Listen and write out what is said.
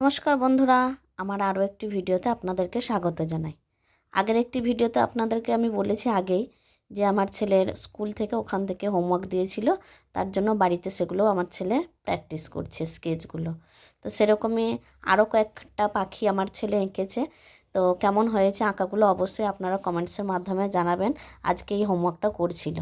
নমস্কার বন্ধুরা, আমার আরও একটি ভিডিওতে আপনাদেরকে স্বাগত জানাই। আগের একটি ভিডিওতে আপনাদেরকে আমি বলেছি আগেই যে আমার ছেলের স্কুল থেকে ওখান থেকে হোমওয়ার্ক দিয়েছিল, তার জন্য বাড়িতে সেগুলো আমার ছেলে প্র্যাকটিস করছে, স্কেচগুলো। তো সেরকমই আরও কয়েকটা পাখি আমার ছেলে এঁকেছে। তো কেমন হয়েছে আঁকাগুলো অবশ্যই আপনারা কমেন্টসের মাধ্যমে জানাবেন। আজকে এই হোমওয়ার্কটা করছিল।